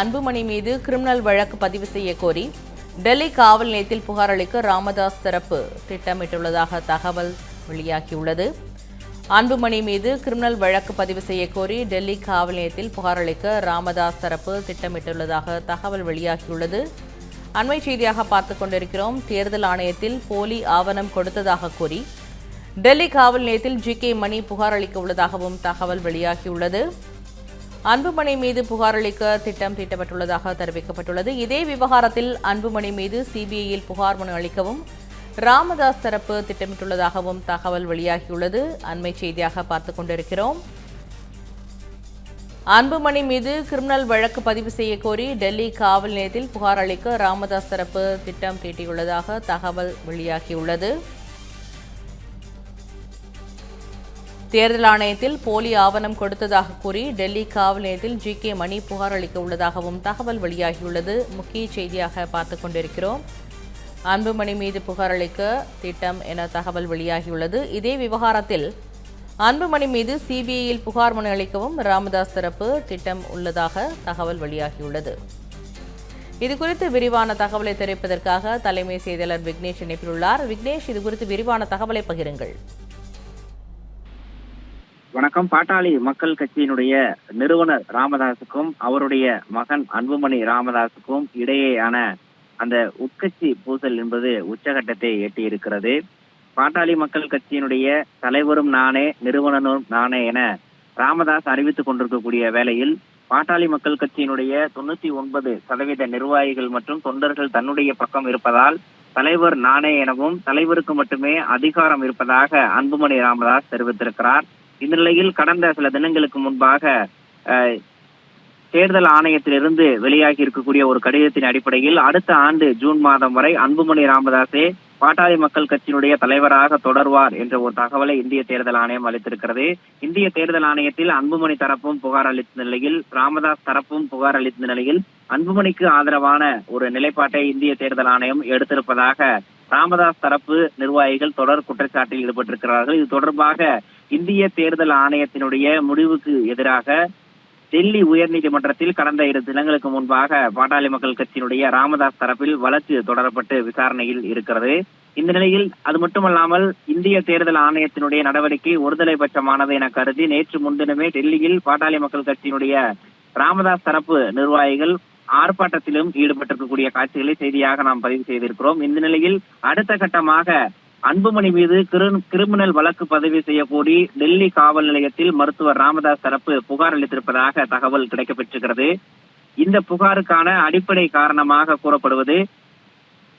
அன்புமணி மீது கிரிமினல் வழக்கு பதிவு செய்ய கோரி டெல்லி காவல் நிலையத்தில் புகார் அளிக்க ராமதாஸ் தரப்பு திட்டமிட்டுள்ளதாக தகவல் வெளியாகியுள்ளது. அன்புமணி மீது கிரிமினல் வழக்கு பதிவு செய்ய கோரி டெல்லி காவல் நிலையத்தில் புகார் அளிக்க ராமதாஸ் தரப்பு திட்டமிட்டுள்ளதாக தகவல் வெளியாகியுள்ளது. அண்மை செய்தியாக பார்த்து கொண்டிருக்கிறோம். தேர்தல் ஆணையத்தில் போலி ஆவணம் கொடுத்ததாக கூறி டெல்லி காவல் நிலையத்தில் ஜி கே மணி புகார் அளிக்க உள்ளதாகவும் தகவல் வெளியாகியுள்ளது. அன்புமணி மீது புகார் அளிக்க திட்டம் தீட்டப்பட்டுள்ளதாக தெரிவிக்கப்பட்டுள்ளது. இதே விவகாரத்தில் அன்புமணி மீது சிபிஐயில் புகார் மனு அளிக்கவும் ராமதாஸ் தரப்பு திட்டமிட்டுள்ளதாகவும் தகவல் வெளியாகியுள்ளது. அண்மை செய்தியாக பார்த்துக் கொண்டிருக்கிறோம். அன்புமணி மீது கிரிமினல் வழக்கு பதிவு செய்ய கோரி டெல்லி காவல் நிலையத்தில் புகார் அளிக்க ராமதாஸ் தரப்பு திட்டம் தீட்டியுள்ளதாக தகவல் வெளியாகியுள்ளது. தேர்தல் ஆணையத்தில் போலி ஆவணம் கொடுத்ததாக கூறி டெல்லி காவல் நிலையத்தில் ஜி கே மணி புகார் அளிக்க உள்ளதாகவும் தகவல் வெளியாகியுள்ளது. முக்கிய செய்தியாக பார்த்துக் கொண்டிருக்கிறோம். அன்புமணி மீது புகார் அளிக்க திட்டம் என தகவல் வெளியாகியுள்ளது. இதே விவகாரத்தில் அன்புமணி மீது சிபிஐயில் புகார் மனு அளிக்கவும் ராமதாஸ் தரப்பு திட்டம் உள்ளதாக தகவல் வெளியாகியுள்ளது. இது குறித்து விரிவான தகவலை தெரிவிப்பதற்காக தலைமை செய்தியாளர் விக்னேஷ் இணைப்பில் உள்ளார். விக்னேஷ் இது குறித்து விரிவான தகவலை பகிருங்கள். வணக்கம். பாட்டாளி மக்கள் கட்சியினுடைய நிறுவனர் ராமதாஸுக்கும் அவருடைய மகன் அன்புமணி ராமதாஸுக்கும் இடையேயான அந்த உட்கட்சி பூசல் என்பது உச்சகட்டத்தை எட்டியிருக்கிறது. பாட்டாளி மக்கள் கட்சியினுடைய தலைவரும் நானே நிறுவனரும் நானே என ராமதாஸ் அறிவித்துக் கொண்டிருக்கக்கூடிய வேளையில் பாட்டாளி மக்கள் கட்சியினுடைய தொண்ணூத்தி ஒன்பது சதவீத நிர்வாகிகள் மற்றும் தொண்டர்கள் தன்னுடைய பக்கம் இருப்பதால் தலைவர் நானே எனவும் தலைவருக்கு மட்டுமே அதிகாரம் இருப்பதாக அன்புமணி ராமதாஸ் தெரிவித்திருக்கிறார். இந்த நிலையில் கடந்த சில தினங்களுக்கு முன்பாக அஹ், தேர்தல் ஆணையத்திலிருந்து வெளியாகி இருக்கக்கூடிய ஒரு கடிதத்தின் அடிப்படையில் அடுத்த ஆண்டு ஜூன் மாதம் வரை அன்புமணி ராமதாசே பாட்டாளி மக்கள் கட்சியினுடைய தலைவராக தொடர்வார் என்ற ஒரு தகவலை இந்திய தேர்தல் ஆணையம் அளித்திருக்கிறது. இந்திய தேர்தல் ஆணையத்தில் அன்புமணி தரப்பும் புகார் அளித்த நிலையில் ராமதாஸ் தரப்பும் புகார் அளித்த நிலையில் அன்புமணிக்கு ஆதரவான ஒரு நிலைப்பாட்டை இந்திய தேர்தல் ஆணையம் எடுத்திருப்பதாக ராமதாஸ் தரப்பு நிர்வாகிகள் தொடர் குற்றச்சாட்டில் ஈடுபட்டிருக்கிறார்கள். இது தொடர்பாக இந்திய தேர்தல் ஆணையத்தினுடைய முடிவுக்கு எதிராக டெல்லி உயர்நீதிமன்றத்தில் கடந்த இரு தினங்களுக்கு முன்பாக பாட்டாளி மக்கள் கட்சியினுடைய ராமதாஸ் தரப்பில் வழக்கு தொடரப்பட்டு விசாரணையில் இருக்கிறது. இந்த நிலையில் அது மட்டுமல்லாமல் இந்திய தேர்தல் ஆணையத்தினுடைய நடவடிக்கை ஒருதலை பட்சமானது என கருதி நேற்று முன்தினமே டெல்லியில் பாட்டாளி மக்கள் கட்சியினுடைய ராமதாஸ் தரப்பு நிர்வாகிகள் ஆர்ப்பாட்டத்திலும் ஈடுபட்டிருக்கக்கூடிய காட்சிகளை செய்தியாக நாம் பதிவு செய்திருக்கிறோம். இந்த நிலையில் அடுத்த கட்டமாக அன்புமணி மீது கிரு- கிரிமினல் வழக்கு பதிவு செய்யக்கூடி டெல்லி காவல் நிலையத்தில் மருத்துவர் ராமதாஸ் தரப்பு புகார் அளித்திருப்பதாக தகவல் கிடைக்கப்பெற்றிருக்கிறது. இந்த புகாருக்கான அடிப்படை காரணமாக கூறப்படுவது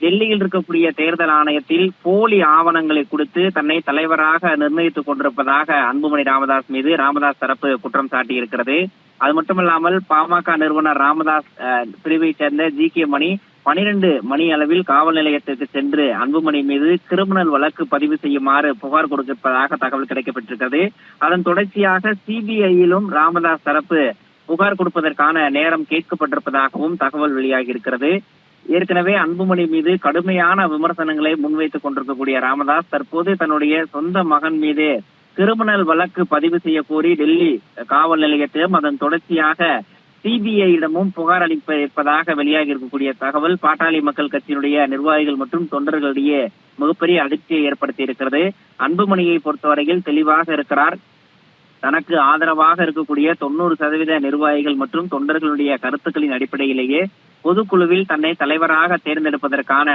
டெல்லியில் இருக்கக்கூடிய தேர்தல் ஆணையத்தில் போலி ஆவணங்களை கொடுத்து தன்னை தலைவராக நிர்ணயித்துக் கொண்டிருப்பதாக அன்புமணி ராமதாஸ் மீது ராமதாஸ் தரப்பு குற்றம் சாட்டியிருக்கிறது. அது மட்டுமல்லாமல் பாமக நிறுவனர் ராமதாஸ் பிரிவை சேர்ந்த ஜி. கே. மணி பனிரெண்டு மணி அளவில் காவல் நிலையத்திற்கு சென்று அன்புமணி மீது கிரிமினல் வழக்கு பதிவு செய்யுமாறு புகார் கொடுத்திருப்பதாக தகவல் கிடைக்கப்பட்டிருக்கிறது. அதன் தொடர்ச்சியாக சிபிஐயிலும் ராமதாஸ் தரப்பு புகார் கொடுப்பதற்கான நேரம் கேட்கப்பட்டிருப்பதாகவும் தகவல் வெளியாகி இருக்கிறது ஏற்கனவே அன்புமணி மீது கடுமையான விமர்சனங்களை முன்வைத்துக் கொண்டிருக்கக்கூடிய ராமதாஸ் தற்போது தன்னுடைய சொந்த மகன் மீது கிரிமினல் வழக்கு பதிவு செய்ய கோரி டெல்லி காவல் நிலையத்திலும் அதன் தொடர்ச்சியாக சிபிஐயிடமும் புகார் அளிப்ப இருப்பதாக வெளியாகி இருக்கக்கூடிய தகவல் பாட்டாளி மக்கள் கட்சியினுடைய நிர்வாகிகள் மற்றும் தொண்டர்களிடையே மிகப்பெரிய அதிர்ச்சியை ஏற்படுத்தி இருக்கிறது. அன்புமணியை பொறுத்தவரையில் தெளிவாக இருக்கிறார். தனக்கு ஆதரவாக இருக்கக்கூடிய தொண்ணூறு சதவீத நிர்வாகிகள் மற்றும் தொண்டர்களுடைய கருத்துக்களின் அடிப்படையிலேயே பொதுக்குழுவில் தன்னை தலைவராக தேர்ந்தெடுப்பதற்கான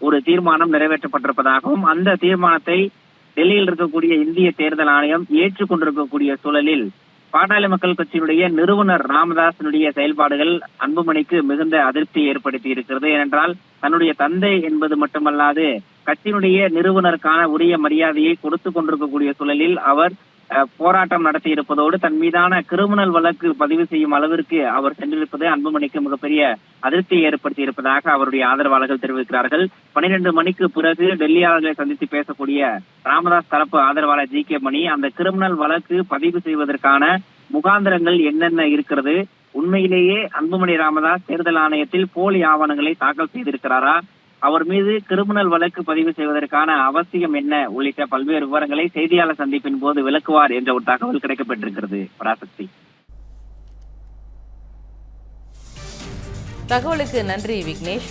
ஒரு தீர்மானம் நிறைவேற்றப்பட்டிருப்பதாகவும் அந்த தீர்மானத்தை டெல்லியில் இருக்கக்கூடிய இந்திய தேர்தல் ஆணையம் ஏற்றுக்கொண்டிருக்கக்கூடிய சூழலில் பாட்டாளி மக்கள் கட்சியினுடைய நிறுவனர் ராமதாசனுடைய செயல்பாடுகள் அன்புமணிக்கு மிகுந்த அதிருப்தியை ஏற்படுத்தி இருக்கிறது ஏனென்றால் தன்னுடைய தந்தை என்பது மட்டுமல்லாது கட்சியினுடைய நிறுவனருக்கான உரிய மரியாதையை கொடுத்து கொண்டிருக்கக்கூடிய சூழலில் அவர் போராட்டம் நடத்தி இருப்பதோடு தன் மீதான கிரிமினல் வழக்கு பதிவு செய்யும் அளவிற்கு அவர் சென்றிருப்பது அன்புமணிக்கு மிகப்பெரிய அதிருப்தியை ஏற்படுத்தி இருப்பதாக அவருடைய ஆதரவாளர்கள் தெரிவிக்கிறார்கள். பனிரெண்டு மணிக்கு பிறகு டெல்லியாளர்களை சந்தித்து பேசக்கூடிய ராமதாஸ் தரப்பு ஆதரவாளர் ஜி கே மணி அந்த கிரிமினல் வழக்கு பதிவு செய்வதற்கான முகாந்திரங்கள் என்னென்ன இருக்கிறது? உண்மையிலேயே அன்புமணி ராமதாஸ் தேர்தல் ஆணையத்தில் போலி ஆவணங்களை தாக்கல் செய்திருக்கிறாரா? அவர் மீது கிரிமினல் வழக்கு பதிவு செய்வதற்கான அவசியம் என்ன உள்ளிட்ட பல்வேறு விவரங்களை செய்தியாளர் சந்திப்பின் போது விளக்குவார் என்ற ஒரு தகவல் கிடைக்கப்பட்டிருக்கிறது. பராசக்தி. தகவலுக்கு நன்றி விக்னேஷ்.